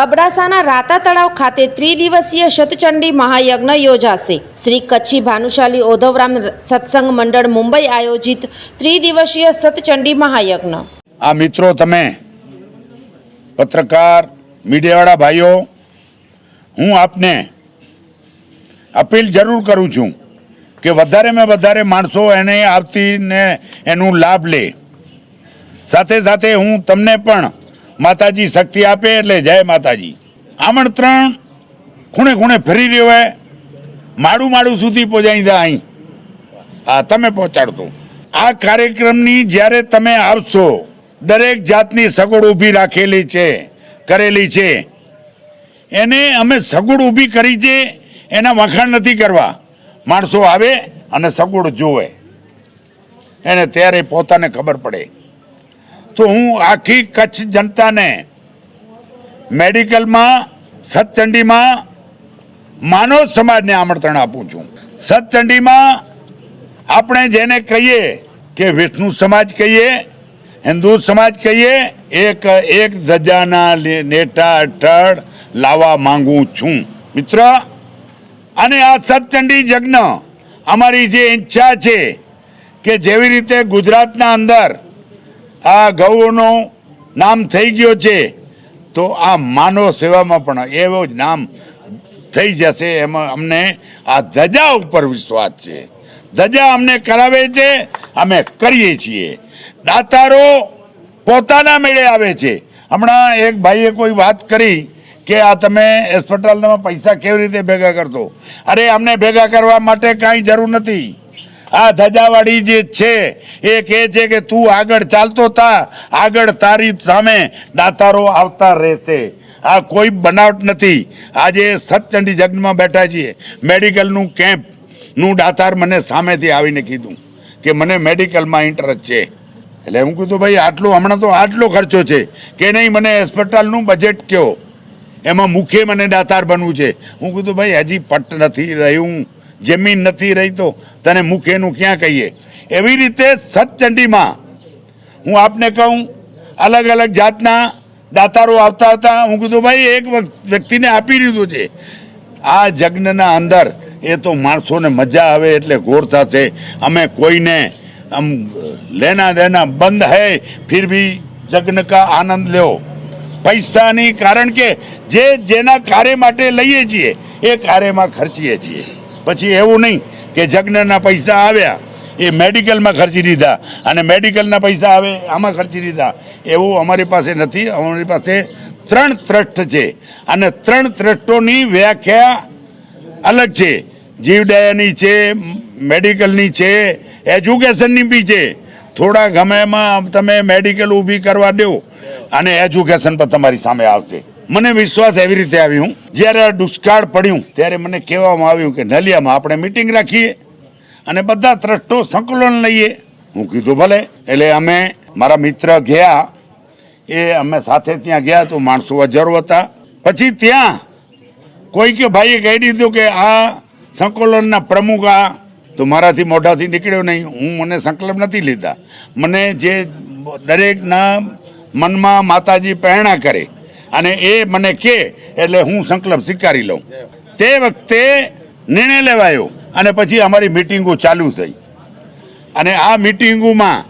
અબડાસાના રાતા તળાવ ખાતે ત્રિદિવસીય શતચંડી મહાયજ્ઞ યોજાશે. શ્રી કચ્છી ભાનુશાલી ઓધવરામ સત્સંગ મંડળ મુંબઈ આયોજિત ત્રિદિવસીય સતચંડી મહાયજ્ઞ. આ મિત્રો તમે, પત્રકાર, મીડિયાવાળા ભાઈઓ, હું આપને અપીલ જરૂર કરું છું કે વધારેમાં વધારે માણસો એને આવતીને એનું લાભ લે. સાથે સાથે હું તમને પણ માતાજી શક્તિ આપે એટલે જય માતાજી. આમંત્રણ ખૂણે ખૂણે ફરી રહ્યો હોય માળું માળું સુધી પહોંચાડી દા અહીં. હા, તમે પહોંચાડતો. આ કાર્યક્રમની જ્યારે તમે આવશો, દરેક જાતની સગવડ ઊભી રાખેલી છે, કરેલી છે. એને અમે સગવડ ઊભી કરી છે, એના વખાણ નથી કરવા. માણસો આવે અને સગવડ જોવે. એને ત્યારે પોતાને ખબર પડે. તો હું આખી કચ્છ જનતાને મેડિકલમાં, સતચંડીમાં, માનવ સમાજને આમંત્રણ આપું છું. સતચંડીમાં આપણે જેને કહીએ કે વિષ્ણુ સમાજ કહીએ, હિન્દુ સમાજ કહીએ, એક એક ધજાના નેટા હેઠળ લાવવા માંગુ છું. મિત્ર, અને આ સતચંડી યજ્ઞ અમારી જે ઈચ્છા છે કે જેવી રીતે ગુજરાતના અંદર આ ગૌનું નામ થઈ ગયો છે, તો આ માનવ સેવામાં પણ એવો જ નામ થઈ જશે એમાં અમને આ ધજા ઉપર વિશ્વાસ છે. ધજા અમને કરાવે છે, અમે કરીએ છીએ. દાતારો પોતાના મેળે આવે છે. હમણાં એક ભાઈએ કોઈ વાત કરી કે આ તમે હોસ્પિટલમાં પૈસા કેવી રીતે ભેગા કરતો અરે, અમને ભેગા કરવા માટે કાંઈ જરૂર નથી. આ ધજાવાળી જે છે, એ કહે છે કે તું આગળ ચાલતો તા આગળ તારી સામે દાતારો આવતા રહેશે. આ કોઈ બનાવટ નથી. આજે સતચંડી જગ્નમાં બેઠા છીએ. મેડિકલનું કેમ્પનું દાતાર મને સામેથી આવીને કીધું કે મને મેડિકલમાં ઇન્ટરેસ્ટ છે. એટલે હું કીધું, ભાઈ, આટલું, હમણાં તો આટલો ખર્ચો છે. કે નહીં, મને હોસ્પિટલનું બજેટ કયો એમાં મુખ્ય મને દાતાર બનવું છે. હું કીધું, ભાઈ, હજી પટ નથી રહ્યું. જમીન નથી રહી તો તને મુખેનું ક્યાં કહીએ? એવી રીતે સતચંડીમાં હું આપને કહું, અલગ અલગ જાતના દાતારો આવતા હતા. હું કીધું, ભાઈ, એક વ્યક્તિને આપી દીધું છે. આ જગ્નના અંદર એ તો માણસોને મજા આવે એટલે ગોળ થશે. અમે કોઈને આમ લેના દેના બંધ હૈ, ફિર ભી જગ્ન કા આનંદ લ્યો. પૈસાની કારણ કે જે જેના કાર્ય માટે લઈએ છીએ, એ કાર્યમાં ખર્ચીએ છીએ. પછી એવું નહીં કે જગ્નના પૈસા આવ્યા, એ મેડિકલમાં ખર્ચી દીધા. અને મેડિકલના પૈસા આવે, આમાં ખર્ચી દીધા. એવું અમારી પાસે નથી, અમારી પાસે ત્રણ ત્રષ્ટ છે. અને ત્રણ ત્રષ્ટોની વ્યાખ્યા અલગ છે. જીવદયાની છે, મેડિકલની છે, એજ્યુકેશનની બી છે. થોડા ગમે એમાં તમે મેડિકલ ઊભી કરવા દો અને એજ્યુકેશન પર તમારી સામે આવશે. મને વિશ્વાસ એવી રીતે આવ્યું જ્યારે આ દુષ્કાળ પડ્યું, ત્યારે મને કહેવામાં આવ્યું કે, નલિયામાં આપણે મિટિંગ રાખીએ અને બધા ટ્રસ્ટો સંકલન લઈએ. હું કીધું, ભલે. એટલે અમે, મારા મિત્ર ગયા, એ અમે સાથે ત્યાં ગયા તો માણસો હજારો હતા. પછી ત્યાં કોઈ કે ભાઈએ કહી દીધું કે, આ સંકલનના પ્રમુખ આ. તો મારાથી મોઢાથી નીકળ્યો નહીં. હું મને સંકલ્પ નથી લીધા. મને જે દરેકના મનમાં માતાજી પ્રેરણા કરે અને એ મને કહે એટલે હું સંકલ્પ સ્વીકારી લઉં. તે વખતે નિર્ણય લેવાયો અને પછી અમારી મિટિંગો ચાલુ થઈ. અને આ મિટિંગોમાં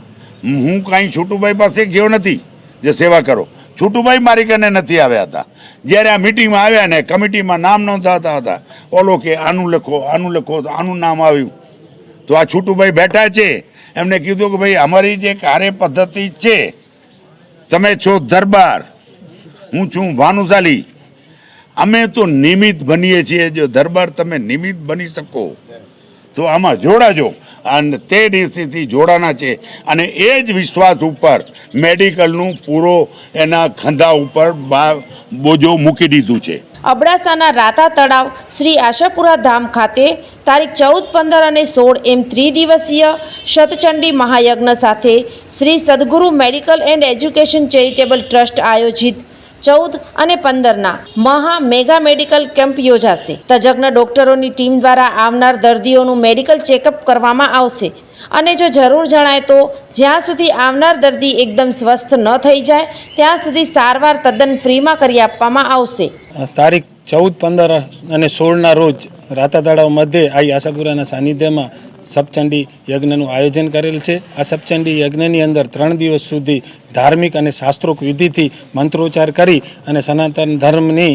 હું કાંઈ છોટુભાઈ પાસે ગયો નથી, જે સેવા કરો. છોટુભાઈ મારી કને નથી આવ્યા હતા. જ્યારે આ મિટિંગમાં આવ્યા ને કમિટીમાં નામ નોંધાતા હતા, ઓલો કે, આનું લખો આનું લખો તો આનું નામ આવ્યું. તો આ છોટુભાઈ બેઠા છે. એમને કીધું કે, ભાઈ, અમારી જે કાર્ય પદ્ધતિ છે, તમે છો દરબાર હું છું ભાનુશાલી અમે તો નિમિત્ત બનીએ છીએ. જો દરબાર તમે નિમિત્ત બની શકો, તો આમાં જોડાજો. અને તે દિવસેથી જોડાના છે. અને એ જ વિશ્વાસ ઉપર મેડિકલનું પૂરો એના ખંધા ઉપર બોજો મૂકી દીધું છે. અબડાસાના રાતા તળાવ શ્રી આશાપુરા ધામ ખાતે તારીખ ચૌદ, પંદર અને સોળ એમ ત્રિદિવસીય શતચંડી મહાયજ્ઞ સાથે Shri Sadguru medical and education charitable trust આયોજિત ચૌદ અને પંદરના મહા મેગા મેડિકલ કેમ્પ યોજાશે. તજજ્ઞ ડોક્ટરોની ટીમ દ્વારા આવનાર દર્દીઓનું મેડિકલ ચેકઅપ કરવામાં આવશે. અને જો જરૂર જણાય તો, જ્યાં સુધી આવનાર દર્દી એકદમ સ્વસ્થ ન થઈ જાય, ત્યાં સુધી સારવાર તદ્દન ફ્રીમાં કરી આપવામાં આવશે. તારીખ ચૌદ, પંદર અને સોળના રોજ રાતા તળાવ મધ્યે આઈ આશાપુરાના સાનિધ્યમાં સપ્ચંડી યજ્ઞનું આયોજન કરેલ છે. આ સપચંડી યજ્ઞની અંદર ત્રણ દિવસ સુધી ધાર્મિક અને શાસ્ત્રોક વિધિથી મંત્રોચ્ચાર કરી અને સનાતન ધર્મની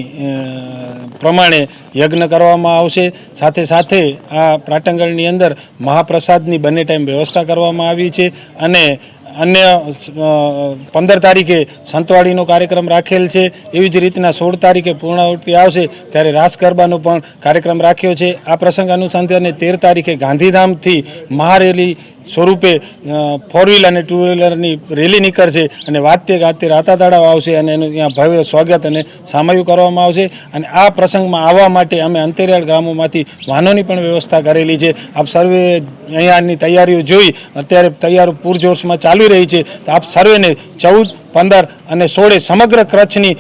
પ્રમાણે યજ્ઞ કરવામાં આવશે. સાથે સાથે આ પ્રાટંગણની અંદર મહાપ્રસાદની બંને ટાઈમ વ્યવસ્થા કરવામાં આવી છે અને અન્ય પંદર તારીખે સંતવાડીનો કાર્યક્રમ રાખેલ છે. એવી જ રીતના સોળ તારીખે પૂર્ણાવૃત્તિ આવશે ત્યારે રાસ ગરબાનો પણ કાર્યક્રમ રાખ્યો છે. આ પ્રસંગ અનુસંધાને તેર તારીખે ગાંધીધામથી મહારેલી સ્વરૂપે ફોર વ્હીલ અને ટુ વ્હીલરની રેલી નીકળશે અને વાતે ગાતે રાતા તળાવ આવશે અને એનું ત્યાં ભવ્ય સ્વાગત અને સામયું કરવામાં આવશે. અને આ પ્રસંગમાં આવવા માટે અમે અંતરિયાળ ગ્રામોમાંથી વાહનોની પણ વ્યવસ્થા કરેલી છે. આપ સર્વે અહીંયાની તૈયારીઓ જોઈ, અત્યારે તૈયારીઓ પૂરજોશમાં ચાલી રહી છે. તો આપ સર્વેને ચૌદ, પંદર અને સોળે સમગ્ર કચ્છની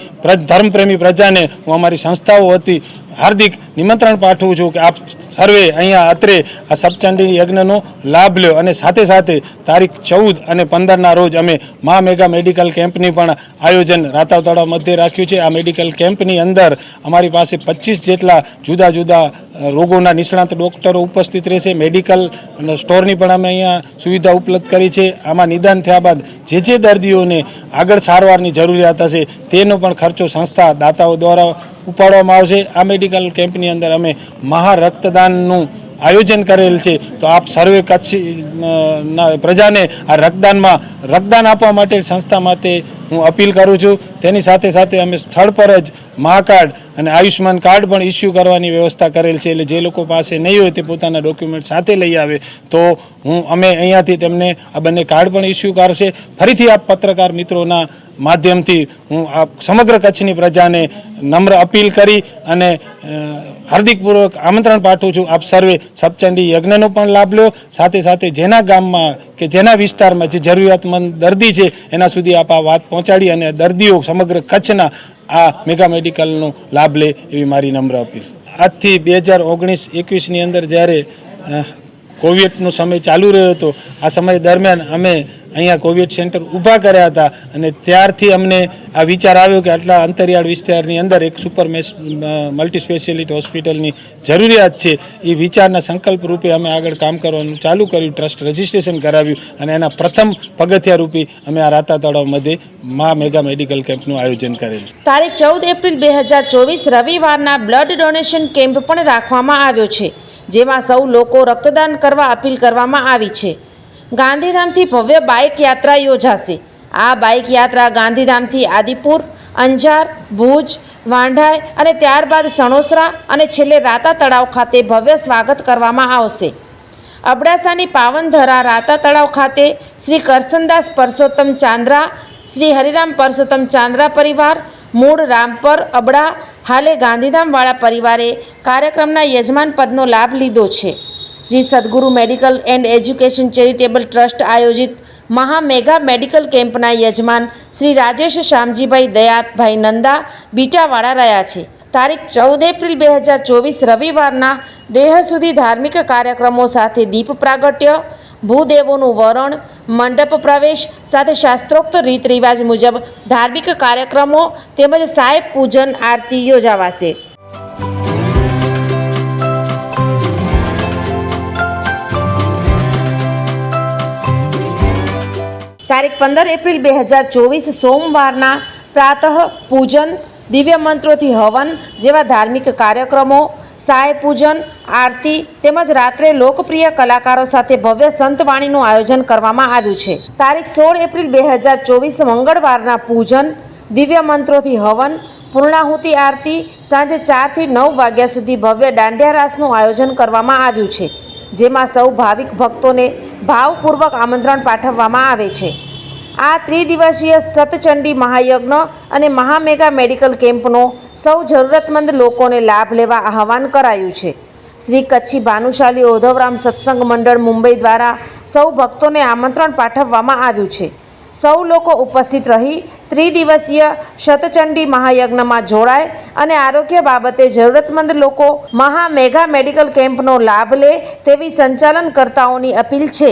ધર્મપ્રેમી પ્રજાને હું અમારી સંસ્થાઓ વતી હાર્દિક નિમંત્રણ પાઠવું છું કે આપ સર્વે અહીંયા અત્રે આ સપ્ચંડી યજ્ઞનો લાભ લ્યો અને સાથે સાથે તારીખ ચૌદ અને પંદરના રોજ અમે મહા મેગા મેડિકલ કેમ્પની પણ આયોજન રાતાવ તળાવ મધ્યે રાખ્યું છે. આ મેડિકલ કેમ્પની અંદર અમારી પાસે પચીસ જેટલા જુદા જુદા રોગોના નિષ્ણાત ડૉક્ટરો ઉપસ્થિત રહેશે. મેડિકલ સ્ટોરની પણ અમે અહીંયા સુવિધા ઉપલબ્ધ કરી છે. આમાં નિદાન થયા બાદ જે જે દર્દીઓને આગળ સારવારની જરૂરિયાત હશે તેનો પણ ખર્ચો સંસ્થા દાતાઓ દ્વારા ઉપાડવામાં આવશે. આ મેડિકલ કેમ્પની અંદર અમે મહા રક્તદાનનું આયોજન કરેલ છે. તો આપ સર્વે કચ્છના પ્રજાને આ રક્તદાનમાં રક્તદાન આપવા માટે સંસ્થા માટે હું અપીલ કરું છું. તેની સાથે સાથે અમે સ્થળ પર જ મા કાર્ડ અને આયુષ્યમાન કાર્ડ પણ ઇસ્યુ કરવાની વ્યવસ્થા કરેલ છે. એટલે જે લોકો પાસે નહીં હોય તે પોતાના ડોક્યુમેન્ટ સાથે લઈ આવે. તો હું, અમે અહીંયાથી તેમને આ બંને કાર્ડ પણ ઇસ્યુ કરશે. ફરીથી આપ પત્રકાર મિત્રોના માધ્યમથી હું આ સમગ્ર કચ્છની પ્રજાને નમ્ર અપીલ કરી અને હાર્દિકપૂર્વક આમંત્રણ પાઠવું છું. આપ સર્વે સપચંડી યજ્ઞનો પણ લાભ લો. સાથે સાથે જેના ગામમાં કે જેના વિસ્તારમાં જે જરૂરિયાતમંદ દર્દી છે, એના સુધી આપ આ વાત પહોંચાડી અને દર્દીઓ સમગ્ર કચ્છના આ મેગા મેડિકલનો લાભ લે એવી મારી નમ્ર અપીલ. આજથી બે હજાર ઓગણીસ, એકવીસની અંદર જ્યારે કોવિડનો સમય ચાલુ રહ્યો હતો. આ સમય દરમિયાન અમે અહીંયા કોવિડ સેન્ટર ઊભા કર્યા હતા અને ત્યારથી અમને આ વિચાર આવ્યો કે આટલા અંતરિયાળ વિસ્તારની અંદર એક સુપર મેસ મલ્ટી સ્પેશિયાલિટી હોસ્પિટલની જરૂરિયાત છે. એ વિચારના સંકલ્પ રૂપે અમે આગળ કામ કરવાનું ચાલુ કર્યું, ટ્રસ્ટ રજિસ્ટ્રેશન કરાવ્યું અને એના પ્રથમ પગથિયા રૂપી અમે આ રાતા તળાવ મા મેગા મેડિકલ કેમ્પનું આયોજન કરેલું. તારીખ ચૌદ એપ્રિલ બે હજાર ચોવીસ રવિવારના બ્લડ ડોનેશન કેમ્પ પણ રાખવામાં આવ્યો છે. જેમાં સૌ લોકો રક્તદાન કરવા અપીલ કરવામાં આવી છે. ગાંધીધામથી ભવ્ય બાઇક યાત્રા યોજાશે. આ બાઇક યાત્રા ગાંધીધામથી આદિપુર, અંજાર, ભુજ વાંઢાઈ અને ત્યારબાદ સણોસરા અને છેલ્લે રાતા તળાવ ખાતે ભવ્ય સ્વાગત કરવામાં આવશે. અબડાસાની પાવનધરા રાતા તળાવ ખાતે શ્રી કરસનદાસ પરસોત્તમ ચાંદ્રા, શ્રી હરિરામ પરસોત્તમ ચાંદ્રા પરિવાર મૂળ રામપર અબડા હાલે ગાંધીધામવાળા પરિવારે કાર્યક્રમના યજમાન પદનો લાભ લીધો છે. Shri Sadguru medical and education charitable trust આયોજિત મહામેઘા મેડિકલ કેમ્પના યજમાન શ્રી રાજેશ શામજીભાઈ દયાતભાઈ નંદા બીટાવાળા રહ્યા છે. તારીખ ચૌદ એપ્રિલ બે હજાર ચોવીસ રવિવારના દેહ સુધી ધાર્મિક કાર્યક્રમો સાથે દીપ પ્રાગટ્ય ભૂદેવોનું વરણ, મંડપ પ્રવેશ સાથે શાસ્ત્રોક્ત રીત રિવાજ મુજબ ધાર્મિક કાર્યક્રમો તેમજ સાહેબ પૂજન આરતી યોજાવાશે. તારીખ પંદર એપ્રિલ બે હજાર ચોવીસ સોમવારના પ્રાતઃ પૂજન દિવ્ય મંત્રોથી હવન જેવા ધાર્મિક કાર્યક્રમો, સાય પૂજન, આરતી તેમજ રાત્રે લોકપ્રિય કલાકારો સાથે ભવ્ય સંતવાણીનું આયોજન કરવામાં આવ્યું છે. તારીખ સોળ એપ્રિલ બે હજાર ચોવીસ મંગળવારના પૂજન, દિવ્ય મંત્રોથી હવન, પૂર્ણાહુતિ આરતી સાંજે ચારથી નવ વાગ્યા સુધી ભવ્ય દાંડિયા રાસનું આયોજન કરવામાં આવ્યું છે, જેમાં સૌ ભાવિક ભક્તોને ભાવપૂર્વક આમંત્રણ પાઠવવામાં આવે છે. આ ત્રિદિવસીય સતચંડી મહાયજ્ઞ અને મહામેગા મેડિકલ કેમ્પનો સૌ જરૂરતમંદ લોકોને લાભ લેવા આહવાન કરાયું છે. શ્રી કચ્છી ભાનુશાલી ઓધવરામ સત્સંગ મંડળ મુંબઈ દ્વારા સૌ ભક્તોને આમંત્રણ પાઠવવામાં આવ્યું છે. સૌ લોકો ઉપસ્થિત રહી ત્રિદિવસીય શતચંડી મહાયજ્ઞમાં જોડાય અને આરોગ્ય બાબતે જરૂરતમંદ લોકો મહામેગા મેડિકલ કેમ્પનો લાભ લે તેવી સંચાલનકર્તાઓની અપીલ છે.